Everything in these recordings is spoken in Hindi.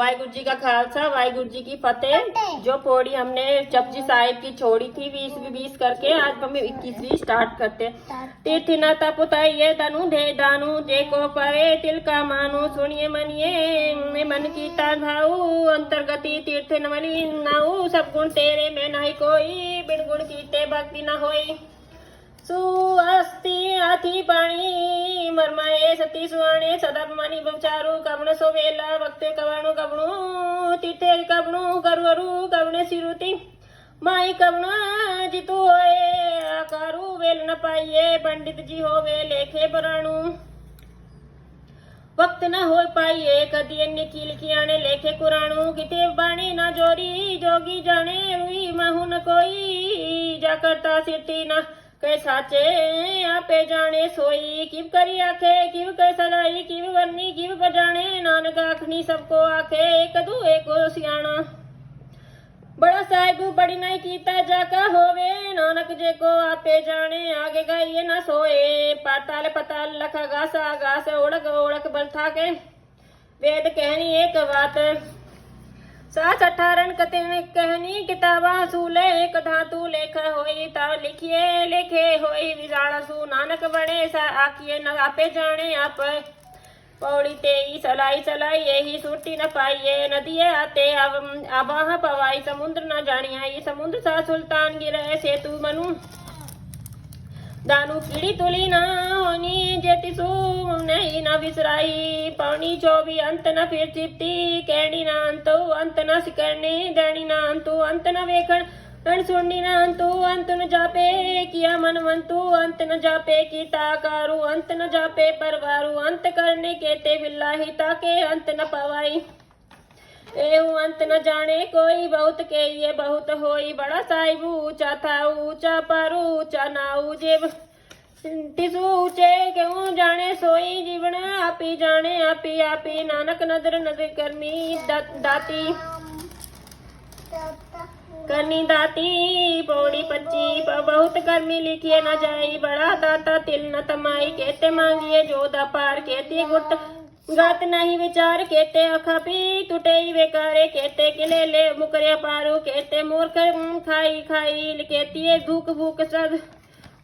वाहगुरु जी का खालसा वाहगुरु जी की फतेह। जो पौड़ी हमने चपजी साहिब की छोड़ी थी बीस बीस करके आज हम इक्कीसवीं स्टार्ट करते तीर्थ न तपुता ये तनु दे दानु जे को पवे तिल का मानु सुनिए मनिए मन की ताधाऊ अंतर्गति तीर्थ नमली नाऊ सब गुण तेरे में नहीं कोई बिन गुण की ते भक्ति न होई। सुअस्ति अति बणी ಸುವರ್ಣೆ ಸದಾಭಿಮಾನಿ ಭಕ್ಚಾರು ಕವಣ ಸೋಮೇಲ ಭಕ್ತೆ ಕವಣು ಕವಣು ತಿಥೆ ಕವಣು ಕರುವರು ಕವಣೆ सिरुति। माई करुणा जितु होए, आकारु वेल न पाइए, पंडित जी हो वे लेखे बराणु वक्त न हो पाइए कदी अन्य की लिखी आने, लेखे कुराणु। किते बाणी ना जोरी, जोगी जाने हुई महू न कोई जाकर सिटी ना। કઈ સાચે આપે જાણે સોઈ કિવ કરી આખે કિવ કઈ સદાઈ કિવ વરની કિવ જાણે નાનક આખની સબકો આખે એક દુ એકો સિયાણા बड़ा साहिब बड़ी नहीं कीता जाका होवे नानक जे को आपे जाने आगे गाइए न सोए पाताल पताल लखा गासा गास ओढ़क ओढ़क बल थाके वेद कहनी एक बात सास अठारन कते कहनी किताबा सूले एक धातु लेख होई ता लिखिए लेखे होई विजाण सु नानक बड़े सा आखिए न आपे जाने आप पौड़ी तेई सलाई सलाई यही सूटी न पाइए नदिये आते अब अबाह पवाई समुद्र न जानी आई समुद्र सा सुल्तान गिरे सेतु मनु दानु कीड़ी तुली ना होनी जेती सु नहीं न विसराई पौनी चौबी अंत न फिर चित्ती कैडी ना अंतो अंत न सिकरने दैनी ना अंतो अंत न वेखण अण सुणनी ना अंतो अंत न जापे किया मनवंतु अंत न जापे कीता कारू अंत न जापे परवारू अंत करने केते बिल्लाही ताके अंत न पवाई एहू अंत न जाने कोई बहुत के ये बहुत होई बड़ा साहिब ऊँचा था ऊँचा पर ऊँचा नाऊ जेब तिसु ऊँचे क्यों जाने सोई जीवन आपी जाने आपी आपी नानक नदर नदर करनी दा, दाती करनी दाती पौड़ी पच्ची बहुत कर्मी लिखिए न जाई, बड़ा दाता, तिल न तमाई कहते मांगिए जो दा पार कहते गुट गात नहीं विचार कहते अखपी टूटे बेकारे कहते किले ले मुकरे पारू कहते मूर्ख खाई खाई कहती भूख भूख सद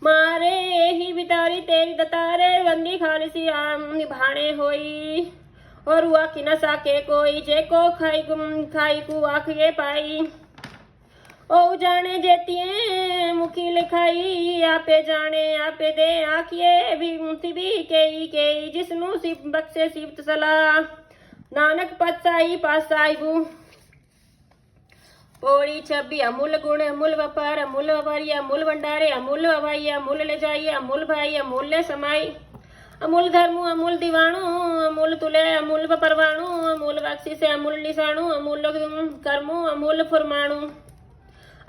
मारे, ही बितारी तेरी दतारे बंदी खालसी आम निभाने होई। और हुआ कि न साके कोई, जे को खाई गुम, खाई कु आखिए पाई ओ जाने जेतिए मुखी लिखाई आपे जाने आपे दे आखिए भी मुंती भी केई केई जिसनु सिप बख्शे सिफत सलाह नानक पतसाई पासाईबू पोड़ी छब्बी अमूल गुण अमूल व्यापार अमूल व्यापारी अमूल भंडारे अमूल हवाई अमूल ले जाइए अमूल भाई अमूल्य समाई अमूल धर्मु अमूल दीवाणु अमूल तुले अमूल परवाणु अमूल बख्शी से अमूल निशाणु अमूल कर्मु अमूल फुरमाणु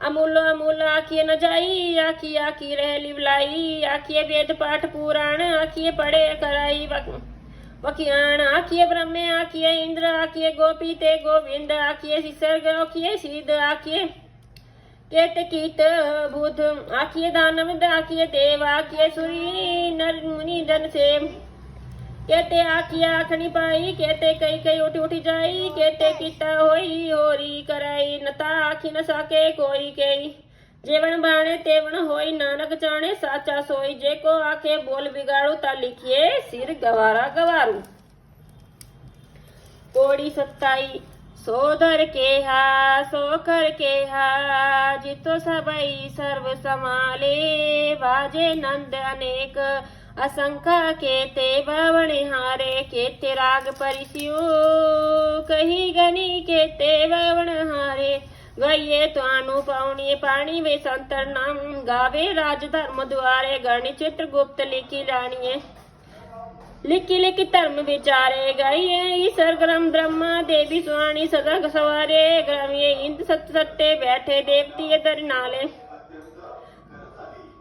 अमूल अमूल, आखिए न जाई आखी आखी रह लिवलाई आखिए वेद पाठ पुराण, आखिए पढ़े कराई वक- वकियाण, आखिए ब्रह्मे, आखिए इंद्र, आखिए गोपी ते गोविंद, आखिए सिसर्ग, आखिए सिद्ध आखिए केत कीत बुध, आखिए दानव आखिए देव, आखिए सुरी, नर मुनि, धन से कहते आखिए आखनी पाई कहते कई कई उठी उठी जाई कहते किता होई, होरी कराई नता आखी न साके कोई कई। जेवण बाणे तेवण होई, नानक जाने साचा सोई। जे को आखे बोल बिगाड़ू, ता लिखिए सिर गवारा गवारू। कोड़ी सत्ताई सोधर के हा सोकर के हा जितो सबई सर्व समाले। बाजे नंद अनेक असंख्य के ते बवण हारे के ते राग परिसियो कही गनी के ते बवण हारे गइए तानु पावनी पाणी वे संतर नाम गावे राज धर्म द्वारे गणि चित्र गुप्त लिखी रानिए लिखी लिखी धर्म विचारे गाइए ईश्वर ग्रम ब्रह्मा देवी सुहानी सदा सवारे ग्रमिये इंद सत सत्ते बैठे देवती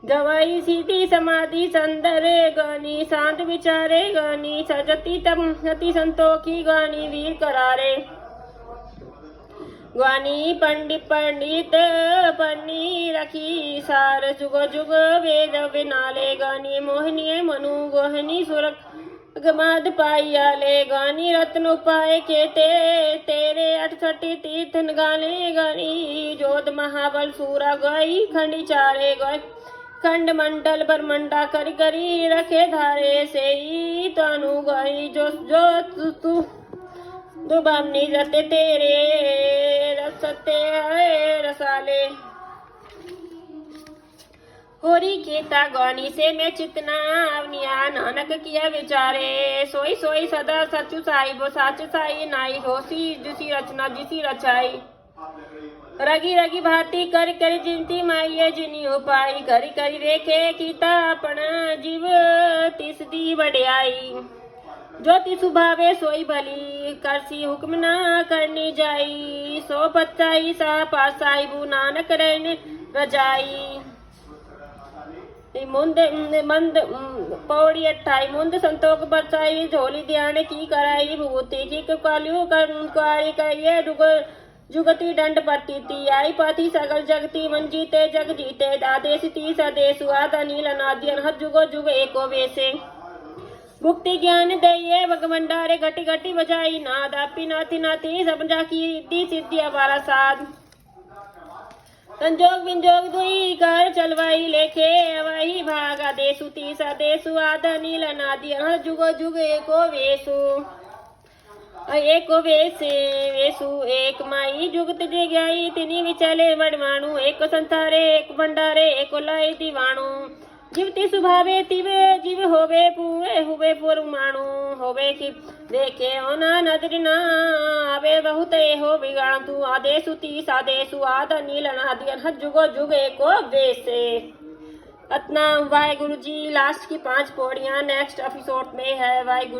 गवाई सीधी समाधि संदर गानी, शांत विचारे गानी, सजती तम सती संतोखी गानी, वीर करारे। ग्वानी पंडित पंडित पन्नी रखी, सार जुग जुग वेद विनाले गानी, मोहनी मनु गोहनी सुरक गमाद पाई आले गानी रत्न उपाय के ते तेरे सटी तीर्थन गाले गानी, जोत महाबल सूरा गई, खंडी चारे गए। खंड मंडल बरमंडा करी करी रखे धारे से ही तानु गई जो जो तू। तू दुबामनी रते तेरे रसते रसाले। होरी केता गौनी से मैं चितना अवनिया, नानक किया विचारे। सोई सोई सदा सचु साहिबो साच साई नाई, होसी जिसी रचना जिसी रचाई। रगी रगी भांति कर कर जिनती माइये जिनी उपाई कर कर रेखे कीता अपना जीव। तिस दी बड़ियाई जो तिसु भावे सोई भली कर सी हुक्म ना करनी जाई। सो पत्ताई, सा पासाई, बू नानक रहने रजाई। मुंद, मंद, पौड़ी अठाई मुंद संतोख बरसाई, झोली दियाने की कराई, भूति की कालू कर कुआरी कहिए डुगर जुगति दंड प्रतीति आई पति सगल जगति मंजीते जग जीते आदेशिति सदेशु आदनील अनाद्यन हत जुगो जुग एको वेसे। मुक्ति ज्ञान दये भगवंडारे घटी घटी बजाई ना आपी नाति नाती समझा की सिद्धि हमारा साध। संजोग विंजोग दुई कर चलवाई लेखे, अवही भागा आदेशु तीस आधा नील अनाद्यन हत जुगो जुग एको वेसु। एको वेसे वेसु एक माई जुगत जे गई तिनी विचले वडवाणु एक संतारे एक भंडारे एक लाई दीवाणु જીવતી સુભાવે તીવે જીવ હોવે પૂવે હુવે પુરમાણુ હોવે કે દેખે ઓના નદરી ના આવે બહુત હો બિગાણતુ આદેશુ તીસ આદેશુ આદ નીલ अनादियन हर जुगो जुग एको बेसे अतना वाहे गुरु जी लास्ट की पांच पौड़ियां नेक्स्ट एपिसोड में है वाहे गुरु